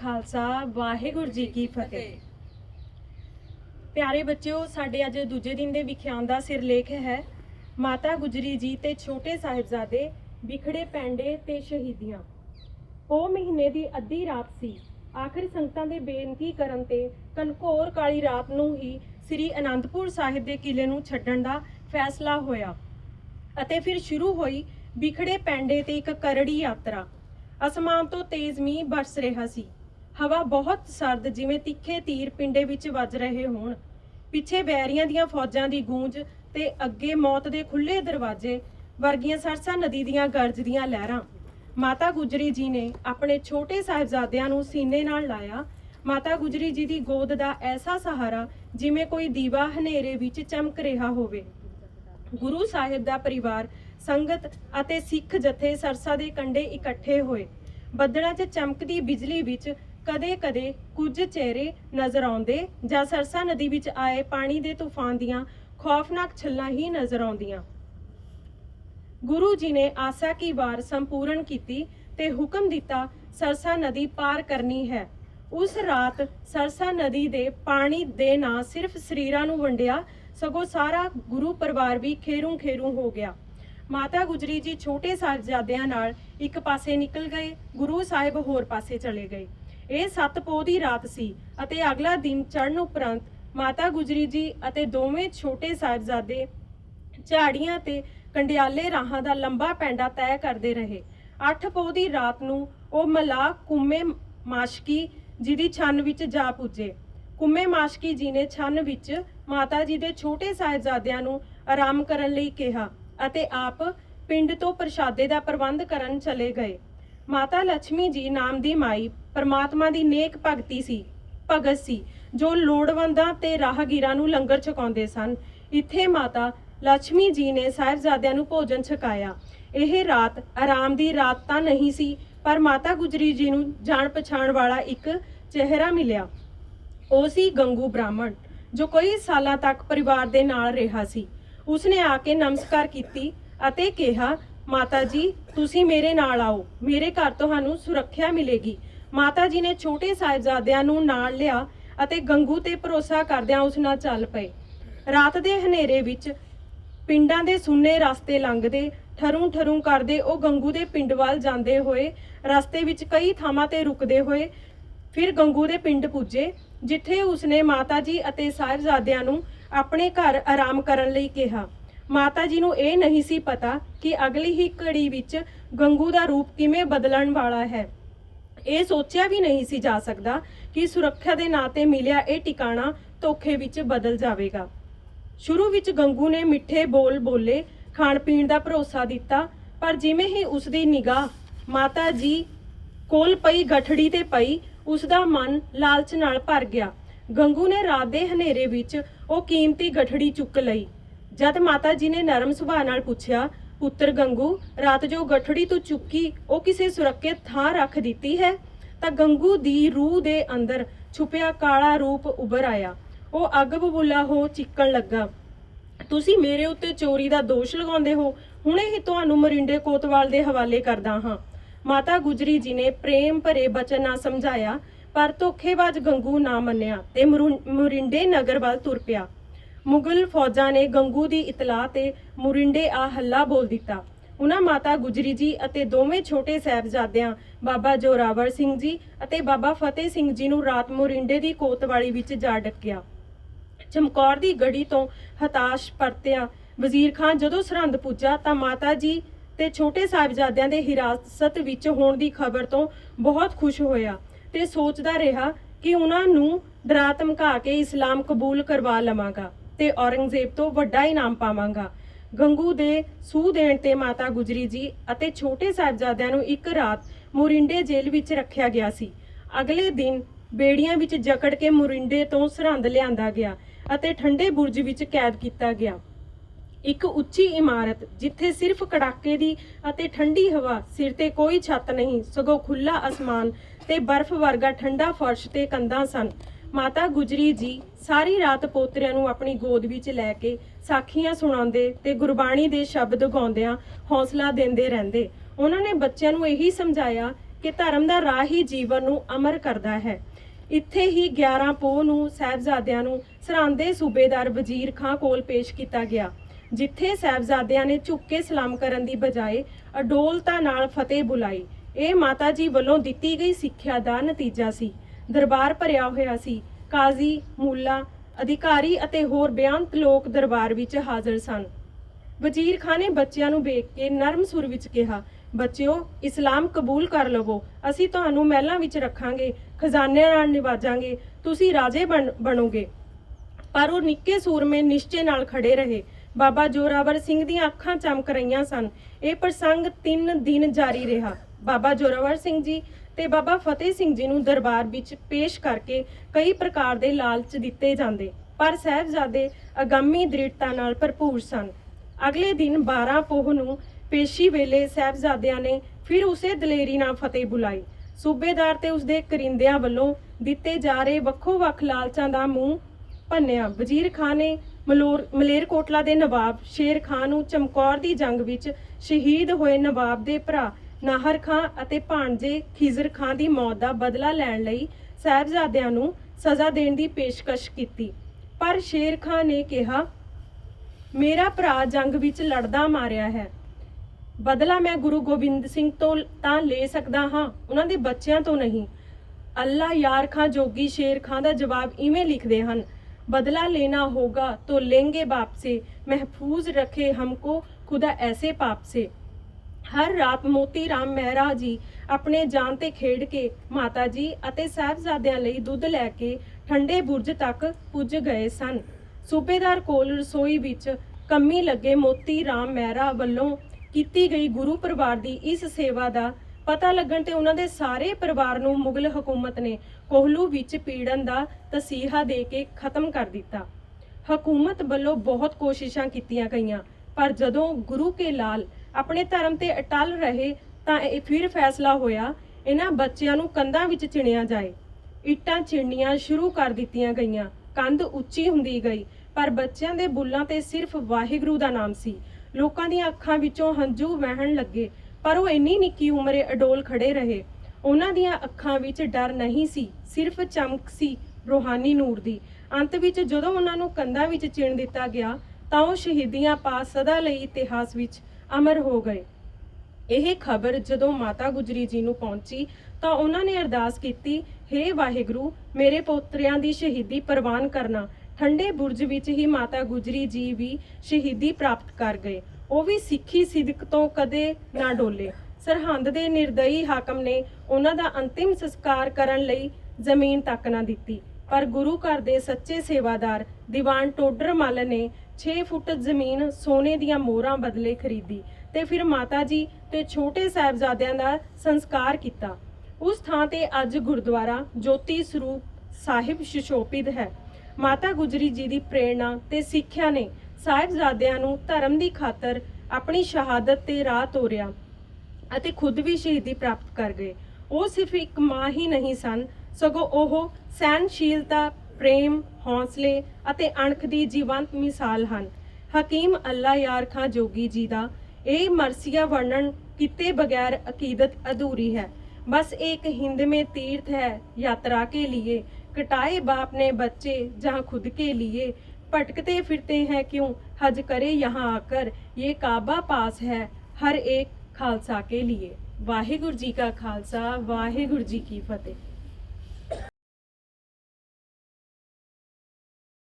ਖਾਲਸਾ, ਵਾਹਿਗੁਰੂ ਜੀ ਕੀ ਫਤਿਹ। ਪਿਆਰੇ ਬੱਚਿਓ, ਸਾਡੇ ਅੱਜ ਦੂਜੇ ਦਿਨ ਦੇ ਵਿਖਿਆਨ ਦਾ ਸਿਰਲੇਖ ਹੈ। ਮਾਤਾ ਗੁਜਰੀ ਜੀ ਤੇ ਛੋਟੇ ਸਾਹਿਬਜ਼ਾਦੇ ਵਿਖੜੇ ਪੈਂਡੇ ਤੇ ਸ਼ਹੀਦੀਆਂ। ਉਹ ਮਹੀਨੇ ਦੀ ਅੱਧੀ ਰਾਤ ਸੀ। ਆਖਰ ਸੰਗਤਾਂ ਦੇ ਬੇਨਤੀ ਕਰਨ ਤੇ ਕਨਕੋਰ ਕਾਲੀ ਰਾਤ ਨੂੰ ਹੀ ਸ੍ਰੀ ਅਨੰਦਪੁਰ ਸਾਹਿਬ ਦੇ ਕਿਲੇ ਨੂੰ ਛੱਡਣ ਦਾ ਫੈਸਲਾ ਹੋਇਆ ਅਤੇ ਫਿਰ ਸ਼ੁਰੂ ਹੋਈ ਵਿਖੜੇ ਪੈਂਡੇ ਤੇ ਇੱਕ ਕਰੜੀ ਯਾਤਰਾ। ਅਸਮਾਨ ਤੋਂ ਤੇਜ਼ ਮੀਂਹ ਬਰਸ ਰਿਹਾ ਸੀ। ਹਵਾ ਬਹੁਤ ਸਰਦ, ਜਿਵੇਂ ਤਿੱਖੇ ਤੀਰ ਪਿੰਡੇ ਵਿੱਚ ਵੱਜ ਰਹੇ ਹੋਣ। ਪਿੱਛੇ ਬੈਰੀਆਂ ਦੀਆਂ ਫੌਜਾਂ ਦੀ ਗੂੰਜ ਤੇ ਅੱਗੇ ਮੌਤ ਦੇ ਖੁੱਲੇ ਦਰਵਾਜ਼ੇ ਵਰਗੀਆਂ ਸਰਸਾ ਨਦੀ ਦੀਆਂ ਗਰਜਦੀਆਂ ਲਹਿਰਾਂ। ਮਾਤਾ ਗੁਜਰੀ ਜੀ ਨੇ ਆਪਣੇ ਛੋਟੇ ਸਾਹਿਬਜ਼ਾਦਿਆਂ ਨੂੰ ਸੀਨੇ ਨਾਲ ਲਾਇਆ। ਮਾਤਾ ਗੁਜਰੀ ਜੀ ਦੀ ਗੋਦ ਦਾ ਐਸਾ ਸਹਾਰਾ ਜਿਵੇਂ ਕੋਈ ਦੀਵਾ ਹਨੇਰੇ ਵਿੱਚ ਚਮਕ ਰਿਹਾ ਹੋਵੇ। ਗੁਰੂ ਸਾਹਿਬ ਦਾ ਪਰਿਵਾਰ, ਸੰਗਤ ਅਤੇ ਸਿੱਖ ਜਥੇ ਸਰਸਾ ਦੇ ਕੰਢੇ ਇਕੱਠੇ ਹੋਏ। ਬੱਦਲਾਂ 'ਚ ਚਮਕਦੀ ਬਿਜਲੀ ਵਿੱਚ ਕਦੇ-ਕਦੇ ਕੁਝ ਚਿਹਰੇ ਨਜ਼ਰ ਆਉਂਦੇ ਜਾਂ ਸਰਸਾ ਨਦੀ ਵਿੱਚ ਆਏ ਪਾਣੀ ਦੇ ਤੂਫਾਨ ਦੀਆਂ ਖੌਫਨਾਕ ਛੱਲਾਂ ਹੀ ਨਜ਼ਰ ਆਉਂਦੀਆਂ। ਗੁਰੂ ਜੀ ਨੇ ਆਸਾ ਕੀ ਵਾਰ ਸੰਪੂਰਨ ਕੀਤੀ ਤੇ ਹੁਕਮ ਦਿੱਤਾ ਸਰਸਾ ਨਦੀ ਪਾਰ ਕਰਨੀ ਹੈ। ਉਸ ਰਾਤ ਸਰਸਾ ਨਦੀ ਦੇ ਪਾਣੀ ਦੇ ਨਾ ਸਿਰਫ ਸਰੀਰਾਂ ਨੂੰ ਵੰਡਿਆ, ਸਗੋਂ ਸਾਰਾ ਗੁਰੂ ਪਰਿਵਾਰ ਵੀ ਖੇਰੂ ਖੇਰੂ ਹੋ ਗਿਆ। ਮਾਤਾ ਗੁਜਰੀ ਜੀ ਛੋਟੇ ਸਾਹਿਬਜ਼ਾਦਿਆਂ ਨਾਲ ਇੱਕ ਪਾਸੇ ਨਿਕਲ ਗਏ, ਗੁਰੂ ਸਾਹਿਬ ਹੋਰ ਪਾਸੇ ਚਲੇ ਗਏ। ਇਹ ਸੱਤ ਪੋਹ ਦੀ ਰਾਤ ਸੀ ਅਤੇ ਅਗਲਾ ਦਿਨ ਚੜ੍ਹਨ ਉਪਰੰਤ ਮਾਤਾ ਗੁਜਰੀ ਜੀ ਅਤੇ ਦੋਵੇਂ ਛੋਟੇ ਸਾਹਿਬਜ਼ਾਦੇ ਝਾੜੀਆਂ ਤੇ ਕੰਡਿਆਲੇ ਰਾਹਾਂ ਦਾ ਲੰਬਾ ਪੈਂਡਾ ਤੈਅ ਕਰਦੇ ਰਹੇ। ਅੱਠ ਪੋਹ ਦੀ ਰਾਤ ਨੂੰ ਉਹ ਮਲਾ ਕੁੰਮੇ ਮਾਸ਼ਕੀ ਜੀ ਦੀ ਛੰਨ ਵਿੱਚ ਜਾ ਪੁੱਜੇ। ਕੁੰਮੇ ਮਾਸ਼ਕੀ ਜੀ ਨੇ ਛੰਨ ਵਿੱਚ ਮਾਤਾ ਜੀ ਦੇ ਛੋਟੇ ਸਾਹਿਬਜ਼ਾਦਿਆਂ ਨੂੰ ਆਰਾਮ ਕਰਨ ਲਈ ਕਿਹਾ ਅਤੇ ਆਪ ਪਿੰਡ ਤੋਂ ਪ੍ਰਸ਼ਾਦੇ ਦਾ ਪ੍ਰਬੰਧ ਕਰਨ ਚਲੇ ਗਏ। ਮਾਤਾ ਲక్ష్ਮੀ ਜੀ ਨਾਮ ਦੀ ਮਾਈ ਪਰਮਾਤਮਾ ਦੀ ਨੇਕ ਭਗਤੀ ਸੀ, ਭਗਤ ਸੀ, ਜੋ ਲੋੜਵੰਦਾਂ ਤੇ ਰਾਹਗੀਰਾਂ ਨੂੰ ਲੰਗਰ ਛਕਾਉਂਦੇ ਸਨ। ਇੱਥੇ ਮਾਤਾ ਲక్ష్ਮੀ ਜੀ ਨੇ ਸਾਹਿਬਜ਼ਾਦਿਆਂ ਨੂੰ ਭੋਜਨ ਛਕਾਇਆ। ਇਹ ਰਾਤ ਆਰਾਮ ਦੀ ਰਾਤ ਤਾਂ ਨਹੀਂ ਸੀ, ਪਰ ਮਾਤਾ ਗੁਜਰੀ ਜੀ ਨੂੰ ਜਾਣ ਪਛਾਣ ਵਾਲਾ ਇੱਕ ਚਿਹਰਾ ਮਿਲਿਆ। ਉਹ ਸੀ ਗੰਗੂ ਬ੍ਰਾਹਮਣ, ਜੋ ਕਈ ਸਾਲਾਂ ਤੱਕ ਪਰਿਵਾਰ ਦੇ ਨਾਲ ਰਿਹਾ ਸੀ। ਉਸਨੇ ਆ ਕੇ ਨਮਸਕਾਰ ਕੀਤੀ ਅਤੇ ਕਿਹਾ, ਮਾਤਾ ਜੀ, ਤੁਸੀਂ ਮੇਰੇ ਨਾਲ ਆਓ, ਮੇਰੇ ਘਰ ਤੁਹਾਨੂੰ ਸੁਰੱਖਿਆ ਮਿਲੇਗੀ। ਮਾਤਾ ਜੀ ਨੇ ਛੋਟੇ ਸਾਹਿਬਜ਼ਾਦਿਆਂ ਨੂੰ ਨਾਲ ਲਿਆ ਅਤੇ ਗੰਗੂ ਤੇ ਭਰੋਸਾ ਕਰਦਿਆਂ ਉਸ ਨਾਲ ਚੱਲ ਪਏ। ਰਾਤ ਦੇ ਹਨੇਰੇ ਵਿੱਚ ਪਿੰਡਾਂ ਦੇ ਸੁੰਨੇ ਰਸਤੇ ਲੰਘਦੇ, ਠਰੂ ਠਰੂ ਕਰਦੇ ਉਹ ਗੰਗੂ ਦੇ ਪਿੰਡ ਵੱਲ ਜਾਂਦੇ ਹੋਏ, ਰਸਤੇ ਵਿੱਚ ਕਈ ਥਾਵਾਂ ਤੇ ਰੁਕਦੇ ਹੋਏ ਫਿਰ ਗੰਗੂ ਦੇ ਪਿੰਡ ਪੁੱਜੇ, ਜਿੱਥੇ ਉਸਨੇ ਮਾਤਾ ਜੀ ਅਤੇ ਸਾਹਿਬਜ਼ਾਦਿਆਂ ਨੂੰ ਆਪਣੇ ਘਰ ਆਰਾਮ ਕਰਨ ਲਈ ਕਿਹਾ। ਮਾਤਾ ਜੀ ਨੂੰ ਇਹ ਨਹੀਂ ਸੀ ਪਤਾ ਕਿ ਅਗਲੀ ਹੀ ਘੜੀ ਵਿੱਚ ਗੰਗੂ ਦਾ ਰੂਪ ਕਿਵੇਂ ਬਦਲਣ ਵਾਲਾ ਹੈ। ਇਹ ਸੋਚਿਆ ਵੀ ਨਹੀਂ ਸੀ ਜਾ ਸਕਦਾ ਕਿ ਸੁਰੱਖਿਆ ਦੇ ਨਾਂ ਤੇ ਮਿਲਿਆ ਇਹ ਟਿਕਾਣਾ ਧੋਖੇ ਵਿੱਚ ਬਦਲ ਜਾਵੇਗਾ। ਸ਼ੁਰੂ ਵਿੱਚ ਗੰਗੂ ਨੇ ਮਿੱਠੇ ਬੋਲ ਬੋਲੇ, ਖਾਣ ਪੀਣ ਦਾ ਭਰੋਸਾ ਦਿੱਤਾ, ਪਰ ਜਿਵੇਂ ਹੀ ਉਸ ਦੀ ਨਿਗਾਹ ਮਾਤਾ ਜੀ ਕੋਲ ਪਈ, ਗਠੜੀ ਤੇ ਪਈ, ਉਸ ਦਾ ਮਨ ਲਾਲਚ ਨਾਲ ਭਰ ਗਿਆ। ਗੰਗੂ ਨੇ ਰਾਤ ਦੇ ਹਨੇਰੇ ਵਿੱਚ ਉਹ ਕੀਮਤੀ ਗਠੜੀ ਚੁੱਕ ਲਈ। ਜਦ ਮਾਤਾ ਜੀ ਨੇ ਨਰਮ ਸੁਭਾਅ ਨਾਲ ਪੁੱਛਿਆ ਪੁੱਤਰ ਗੰਗੂ, ਰਾਤ ਜੋ ਗਠੜੀ ਤੋਂ ਚੁੱਕੀ ਉਹ ਕਿਸੇ ਸੁਰੱਖਿਅਤ ਥਾਂ ਰੱਖ ਦਿੱਤੀ ਹੈ? ਤਾਂ ਗੰਗੂ ਦੀ ਰੂਹ ਦੇ ਅੰਦਰ ਛੁਪਿਆ ਕਾਲਾ ਰੂਪ ਉੱਭਰ ਆਇਆ। ਉਹ ਅੱਗ ਬਬੂਲਾ ਹੋ ਚਿੱਕਣ ਲੱਗਾ। ਤੁਸੀਂ ਮੇਰੇ ਉੱਤੇ ਚੋਰੀ ਦਾ ਦੋਸ਼ ਲਗਾਉਂਦੇ ਹੋ? ਹੁਣੇ ਹੀ ਤੁਹਾਨੂੰ ਮਰਿੰਡੇ ਕੋਤਵਾਲ ਦੇ ਹਵਾਲੇ ਕਰਦਾ ਹਾਂ। ਮਾਤਾ ਗੁਜਰੀ ਜੀ ਨੇ ਪ੍ਰੇਮ ਭਰੇ ਬਚਨ ਨਾਲ ਸਮਝਾਇਆ, ਪਰ ਧੋਖੇਬਾਜ਼ ਗੰਗੂ ਨਾ ਮੰਨਿਆ ਤੇ ਮਰੂ- ਮੁਰਿੰਡੇ ਨਗਰ ਵੱਲ ਤੁਰ ਪਿਆ। ਮੁਗਲ ਫੌਜਾਂ ਨੇ ਗੰਗੂ ਦੀ ਇਤਲਾਹ ਤੇ ਮੁਰਿੰਡੇ ਆ ਹੱਲਾ ਬੋਲ ਦਿੱਤਾ। ਉਹਨਾਂ ਮਾਤਾ ਗੁਜਰੀ ਜੀ ਅਤੇ ਦੋਵੇਂ ਛੋਟੇ ਸਾਹਿਬਜ਼ਾਦਿਆਂ, ਬਾਬਾ ਜੋਰਾਵਰ ਸਿੰਘ ਜੀ ਅਤੇ ਬਾਬਾ ਫਤਿਹ ਸਿੰਘ ਜੀ ਨੂੰ ਰਾਤ ਮੁਰਿੰਡੇ ਦੀ ਕੋਤਵਾਲੀ ਵਿੱਚ ਜਾ ਡੱਕਿਆ। ਚਮਕੌਰ ਦੀ ਗੜੀ ਤੋਂ ਹਤਾਸ਼ ਪਰਤਿਆ ਵਜ਼ੀਰ ਖਾਨ ਜਦੋਂ ਸਰਹੰਦ ਪੁੱਜਾ ਤਾਂ ਮਾਤਾ ਜੀ ਤੇ ਛੋਟੇ ਸਾਹਿਬਜ਼ਾਦਿਆਂ ਦੇ ਹਿਰਾਸਤ ਵਿੱਚ ਹੋਣ ਦੀ ਖਬਰ ਤੋਂ ਬਹੁਤ ਖੁਸ਼ ਹੋਇਆ ਤੇ ਸੋਚਦਾ ਰਿਹਾ ਕਿ ਉਹਨਾਂ ਨੂੰ ਡਰਾ ਧਮਕਾ ਕੇ ਇਸਲਾਮ ਕਬੂਲ ਕਰਵਾ ਲਵਾਂਗਾ। ਤੇ ਔਰੰਗਜ਼ੇਬ ਤੋਂ ਵੱਡਾ ਇਨਾਮ ਪਾਵਾਂਗਾ। ਗੰਗੂ ਦੇ ਸੂਹ ਦੇਣ ਤੇ ਮਾਤਾ ਗੁਜਰੀ ਜੀ ਅਤੇ ਛੋਟੇ ਸਾਹਿਬਜ਼ਾਦਿਆਂ ਨੂੰ ਇੱਕ ਰਾਤ ਮੁਰਿੰਡੇ ਜੇਲ੍ਹ ਵਿੱਚ ਰੱਖਿਆ ਗਿਆ ਸੀ। ਅਗਲੇ ਦਿਨ ਬੇੜੀਆਂ ਵਿੱਚ ਜਕੜ ਕੇ ਮੁਰਿੰਡੇ ਤੋਂ ਸਰਹੰਦ ਲਿਆਂਦਾ ਗਿਆ ਅਤੇ ਠੰਡੇ ਬੁਰਜ ਵਿੱਚ ਕੈਦ ਕੀਤਾ ਗਿਆ। ਇੱਕ ਉੱਚੀ ਇਮਾਰਤ ਜਿੱਥੇ ਸਿਰਫ ਕੜਾਕੇ ਦੀ ਅਤੇ ਠੰਡੀ ਹਵਾ, ਸਿਰ ਤੇ ਕੋਈ ਛੱਤ ਨਹੀਂ, ਸਗੋਂ ਖੁੱਲਾ ਅਸਮਾਨ ਤੇ ਬਰਫ਼ ਵਰਗਾ ਠੰਡਾ ਫਰਸ਼ ਤੇ ਕੰਧਾਂ ਸਨ। ਮਾਤਾ ਗੁਜਰੀ ਜੀ ਸਾਰੀ ਰਾਤ ਪੋਤਰਿਆਂ ਨੂੰ ਆਪਣੀ ਗੋਦ ਵਿੱਚ ਲੈ ਕੇ ਸਾਖੀਆਂ ਸੁਣਾਉਂਦੇ ਤੇ ਗੁਰਬਾਣੀ ਦੇ ਸ਼ਬਦ ਗਾਉਂਦਿਆਂ ਹੌਸਲਾ ਦਿੰਦੇ ਰਹਿੰਦੇ। ਉਹਨਾਂ ਨੇ ਬੱਚਿਆਂ ਨੂੰ ਇਹੀ ਸਮਝਾਇਆ ਕਿ ਧਰਮ ਦਾ ਰਾਹ ਹੀ ਜੀਵਨ ਨੂੰ ਅਮਰ ਕਰਦਾ ਹੈ। ਇੱਥੇ ਹੀ 11 ਪੋਹ ਨੂੰ ਸਾਹਿਬਜ਼ਾਦਿਆਂ ਨੂੰ ਸਰਾਂਦੇ ਸੂਬੇਦਾਰ ਵਜ਼ੀਰ ਖਾਂ ਕੋਲ ਪੇਸ਼ ਕੀਤਾ ਗਿਆ, ਜਿੱਥੇ ਸਾਹਿਬਜ਼ਾਦਿਆਂ ਨੇ ਝੁੱਕ ਕੇ ਸਲਾਮ ਕਰਨ ਦੀ ਬਜਾਏ ਅਡੋਲਤਾ ਨਾਲ ਫਤਿਹ ਬੁਲਾਈ। ਇਹ ਮਾਤਾ ਜੀ ਵੱਲੋਂ ਦਿੱਤੀ ਗਈ ਸਿੱਖਿਆ ਦਾ ਨਤੀਜਾ ਸੀ। ਦਰਬਾਰ ਭਰਿਆ ਹੋਇਆ ਸੀ। ਕਾਜ਼ੀ, ਮੁੱਲਾ, ਅਧਿਕਾਰੀ ਅਤੇ ਹੋਰ ਬੇਅੰਤ ਲੋਕ ਦਰਬਾਰ ਵਿੱਚ ਹਾਜ਼ਰ ਸਨ। ਵਜ਼ੀਰ ਖਾਨ ਨੇ ਬੱਚਿਆਂ ਨੂੰ ਵੇਖ ਕੇ ਨਰਮ ਸੁਰ ਵਿੱਚ ਕਿਹਾ, ਬੱਚਿਓ, ਇਸਲਾਮ ਕਬੂਲ ਕਰ ਲਵੋ। ਅਸੀਂ ਤੁਹਾਨੂੰ ਮਹਿਲਾਂ ਵਿੱਚ ਰੱਖਾਂਗੇ, ਖਜ਼ਾਨਿਆਂ ਨਾਲ ਨਿਵਾਜਾਂਗੇ। ਤੁਸੀਂ ਰਾਜੇ ਬਣ- ਬਣੋਗੇ। ਪਰ ਉਹ ਨਿੱਕੇ ਸੂਰਮੇ ਨਿਸ਼ਚੇ ਨਾਲ ਖੜੇ ਰਹੇ। ਬਾਬਾ ਜੋਰਾਵਰ ਸਿੰਘ ਦੀਆਂ ਅੱਖਾਂ ਚਮਕ ਰਹੀਆਂ ਸਨ। ਇਹ ਪ੍ਰਸੰਗ 3 ਦਿਨ ਜਾਰੀ ਰਿਹਾ। ਬਾਬਾ ਜੋਰਾਵਰ ਸਿੰਘ ਜੀ ਤੇ ਬਾਬਾ ਫਤਿਹ ਸਿੰਘ ਜੀ ਨੂੰ ਦਰਬਾਰ ਵਿੱਚ ਪੇਸ਼ ਕਰਕੇ ਕਈ ਪ੍ਰਕਾਰ ਦੇ ਲਾਲਚ ਦਿੱਤੇ ਜਾਂਦੇ, ਪਰ ਸਾਹਿਬਜ਼ਾਦੇ ਅਗੰਮੀ ਦ੍ਰਿੜਤਾ ਨਾਲ ਭਰਪੂਰ ਸਨ। ਅਗਲੇ ਦਿਨ 12 ਪੋਹ ਨੂੰ ਪੇਸ਼ੀ ਵੇਲੇ ਸਾਹਿਬਜ਼ਾਦਿਆਂ ਨੇ ਫਿਰ ਉਸੇ ਦਲੇਰੀ ਨਾਲ ਫਤਿਹ ਬੁਲਾਈ। ਸੂਬੇਦਾਰ ਤੇ ਉਸਦੇ ਕਰਿੰਦਿਆਂ ਵੱਲੋਂ ਦਿੱਤੇ ਜਾ ਰਹੇ ਵੱਖੋ-ਵੱਖ ਲਾਲਚਾਂ ਦਾ ਮੂੰਹ ਭੰਨਿਆ। ਵਜ਼ੀਰ ਖਾਨ ਨੇ ਮਲੋਰ ਮਲੇਰਕੋਟਲਾ ਦੇ ਨਵਾਬ ਸ਼ੇਰ ਖਾਨ ਨੂੰ ਚਮਕੌਰ ਦੀ ਜੰਗ ਵਿੱਚ ਸ਼ਹੀਦ ਹੋਏ ਨਵਾਬ ਦੇ ਭਰਾ ਨਾਹਰ ਖਾਂ ਅਤੇ ਭਾਣਜੇ ਖਿਜ਼ਰ ਖਾਂ ਦੀ ਮੌਤ ਦਾ ਬਦਲਾ ਲੈਣ ਲਈ ਸਹਿਬਜ਼ਾਦਿਆਂ ਨੂੰ ਸਜ਼ਾ ਦੇਣ ਦੀ ਪੇਸ਼ਕਸ਼ ਕੀਤੀ। ਪਰ ਸ਼ੇਰ ਖਾਂ ਨੇ ਕਿਹਾ, ਮੇਰਾ ਭਰਾ ਜੰਗ ਵਿੱਚ ਲੜਦਾ ਮਾਰਿਆ ਹੈ। ਬਦਲਾ ਮੈਂ ਗੁਰੂ ਗੋਬਿੰਦ ਸਿੰਘ ਤੋਂ ਤਾਂ ਲੈ ਸਕਦਾ ਹਾਂ, ਉਹਨਾਂ ਦੇ ਬੱਚਿਆਂ ਤੋਂ ਨਹੀਂ। ਅੱਲਾ ਯਾਰ ਖਾਂ ਜੋਗੀ ਸ਼ੇਰ ਖਾਂ ਦਾ ਜਵਾਬ ਇਵੇਂ ਲਿਖਦੇ ਹਨ, ਬਦਲਾ ਲੈਣਾ ਹੋਗਾ ਤੋ ਲੇਂਗੇ ਬਾਪ ਸੇ ਮਹਿਫੂਜ਼ ਰੱਖੇ ਹਮਕੋ ਖੁਦਾ ਐਸੇ ਪਾਪ ਸੇ। ਹਰ ਰਾਤ ਮੋਤੀ ਰਾਮ ਮਹਿਰਾ ਜੀ ਆਪਣੇ ਜਾਨ ਤੇ ਖੇਡ ਕੇ ਮਾਤਾ ਜੀ ਅਤੇ ਸਾਹਿਬਜ਼ਾਦਿਆਂ ਲਈ ਦੁੱਧ ਲੈ ਕੇ ਠੰਡੇ ਬੁਰਜ ਤੱਕ ਪੁੱਜ ਗਏ ਸਨ। ਸੂਬੇਦਾਰ ਕੋਲ ਰਸੋਈ ਵਿੱਚ ਕੰਮੀ ਲੱਗੇ ਮੋਤੀ ਰਾਮ ਮਹਿਰਾ ਵੱਲੋਂ ਕੀਤੀ ਗਈ ਗੁਰੂ ਪਰਿਵਾਰ ਦੀ ਇਸ ਸੇਵਾ ਦਾ ਪਤਾ ਲੱਗਣ ਤੇ ਉਹਨਾਂ ਦੇ ਸਾਰੇ ਪਰਿਵਾਰ ਨੂੰ ਮੁਗਲ ਹਕੂਮਤ ਨੇ ਕੋਹਲੂ ਵਿੱਚ ਪੀੜਨ ਦਾ ਤਸੀਹਾ ਦੇ ਕੇ ਖਤਮ ਕਰ ਦਿੱਤਾ। ਹਕੂਮਤ ਵੱਲੋਂ ਬਹੁਤ ਕੋਸ਼ਿਸ਼ਾਂ ਕੀਤੀਆਂ ਗਈਆਂ, ਪਰ ਜਦੋਂ ਗੁਰੂ ਕੇ ਲਾਲ ਆਪਣੇ ਧਰਮ ਤੇ ਅਟਲ ਰਹੇ ਤਾਂ ਇਹ ਫਿਰ ਫੈਸਲਾ ਹੋਇਆ, ਇਹਨਾਂ ਬੱਚਿਆਂ ਨੂੰ ਕੰਧਾਂ ਵਿੱਚ ਚਿਣਿਆ ਜਾਏ। ਇੱਟਾਂ ਚਿਣਨੀਆਂ ਸ਼ੁਰੂ ਕਰ ਦਿੱਤੀਆਂ ਗਈਆਂ। ਕੰਧ ਉੱਚੀ ਹੁੰਦੀ ਗਈ, ਪਰ ਬੱਚਿਆਂ ਦੇ ਬੁੱਲਾਂ ਤੇ ਸਿਰਫ ਵਾਹਿਗੁਰੂ ਦਾ ਨਾਮ ਸੀ। ਲੋਕਾਂ ਦੀਆਂ ਅੱਖਾਂ ਵਿੱਚੋਂ ਹੰਝੂ ਵਹਿਣ ਲੱਗੇ, ਪਰ ਉਹ ਇੰਨੀ ਨਿੱਕੀ ਉਮਰੇ ਅਡੋਲ ਖੜੇ ਰਹੇ। ਉਹਨਾਂ ਦੀਆਂ ਅੱਖਾਂ ਵਿੱਚ ਡਰ ਨਹੀਂ ਸੀ, ਸਿਰਫ ਚਮਕ ਸੀ ਰੋਹਾਨੀ ਨੂਰ ਦੀ। ਅੰਤ ਵਿੱਚ ਜਦੋਂ ਉਹਨਾਂ ਨੂੰ ਕੰਧਾਂ ਵਿੱਚ ਚਿਣ ਦਿੱਤਾ ਗਿਆ, ਤਾਂ ਉਹ ਸ਼ਹੀਦੀਆਂ ਪਾ ਸਦਾ ਲਈ ਇਤਿਹਾਸ ਵਿੱਚ ਅਮਰ ਹੋ ਗਏ। ਇਹ ਖਬਰ ਜਦੋਂ ਮਾਤਾ ਗੁਜਰੀ ਜੀ ਨੂੰ ਪਹੁੰਚੀ ਤਾਂ ਉਹਨਾਂ ਨੇ ਅਰਦਾਸ ਕੀਤੀ हे ਵਾਹਿਗੁਰੂ, ਮੇਰੇ ਪੋਤਰਿਆਂ ਦੀ ਸ਼ਹੀਦੀ ਪ੍ਰਵਾਨ ਕਰਨਾ। ਠੰਡੇ ਬੁਰਜ ਵਿੱਚ ਹੀ ਮਾਤਾ ਗੁਜਰੀ ਜੀ ਵੀ ਸ਼ਹੀਦੀ ਪ੍ਰਾਪਤ ਕਰ ਗਏ। ਉਹ ਵੀ ਸਿੱਖੀ ਸਿਦਕ ਤੋਂ ਕਦੇ ਨਾ ਡੋਲੇ। ਸਰਹੰਦ ਦੇ ਨਿਰਦਈ ਹਾਕਮ ਨੇ ਉਹਨਾਂ ਦਾ ਅੰਤਿਮ ਸੰਸਕਾਰ ਕਰਨ ਲਈ ਜ਼ਮੀਨ ਤੱਕ ਨਾ ਦਿੱਤੀ। ਪਰ ਗੁਰੂ ਘਰ ਦੇ ਸੱਚੇ ਸੇਵਾਦਾਰ ਦੀਵਾਨ ਟੋਡਰ ਮੱਲ ਨੇ 6 ਫੁੱਟ ਜ਼ਮੀਨ ਸੋਨੇ ਦੀਆਂ ਮੋਹਰਾਂ ਬਦਲੇ ਖਰੀਦੀ ਤੇ ਫਿਰ ਮਾਤਾ ਜੀ ਤੇ ਛੋਟੇ ਸਾਹਿਬਜ਼ਾਦਿਆਂ ਦਾ ਸੰਸਕਾਰ ਕੀਤਾ। ਉਸ ਥਾਂ ਤੇ ਅੱਜ ਗੁਰਦੁਆਰਾ ਜੋਤੀ ਸਰੂਪ ਸਾਹਿਬ ਸੁਸ਼ੋਭਿਤ ਹੈ। ਮਾਤਾ ਗੁਜਰੀ ਜੀ ਦੀ ਪ੍ਰੇਰਣਾ ਤੇ ਸਿੱਖਿਆ ਨੇ ਸਾਹਿਬਜ਼ਾਦਿਆਂ ਨੂੰ ਧਰਮ ਦੀ ਖਾਤਰ ਆਪਣੀ ਸ਼ਹਾਦਤ ਤੇ ਰਾਹ ਤੋਰਿਆ ਅਤੇ ਖੁਦ ਵੀ ਸ਼ਹੀਦੀ ਪ੍ਰਾਪਤ ਕਰ ਗਏ। ਉਹ ਸਿਰਫ ਇੱਕ ਮਾਂ ਹੀ ਨਹੀਂ ਸਨ, ਸਗੋਂ ਉਹ ਸਹਿਣਸ਼ੀਲਤਾ ਪ੍ਰੇਮ, ਹੌਸਲੇ ਅਤੇ ਅਣਖ ਦੀ ਜੀਵੰਤ ਮਿਸਾਲ ਹਨ। ਹਕੀਮ ਅੱਲਾ ਯਾਰ ਖਾਂ ਜੋਗੀ ਜੀ ਦਾ ਇਹ ਮਰਸੀਆ ਵਰਣਨ ਕੀਤੇ ਬਗੈਰ ਅਕੀਦਤ ਅਧੂਰੀ ਹੈ। ਬਸ ਇੱਕ ਹਿੰਦ ਮੇ ਤੀਰਥ ਹੈ, ਯਾਤਰਾ ਕੇ ਲਈ ਕਟਾਏ ਬਾਪ ਨੇ ਬੱਚੇ ਜਾਂ ਖੁਦ ਕੇ ਲਈ ਭਟਕਤੇ ਫਿਰਤੇ ਹੈ ਕਿਉਂ? ਹਜ ਕਰੇ ਯਹਾਂ ਆਕਰ। ਇਹ ਕਾਬਾ ਪਾਸ ਹੈ, ਹਰ ਇੱਕ ਖਾਲਸਾ ਕੇ ਲਈ ਵਾਹਿਗੁਰੂ ਜੀ ਕਾ ਖਾਲਸਾ, ਵਾਹਿਗੁਰੂ ਜੀ ਕੀ ਫਤਿਹ।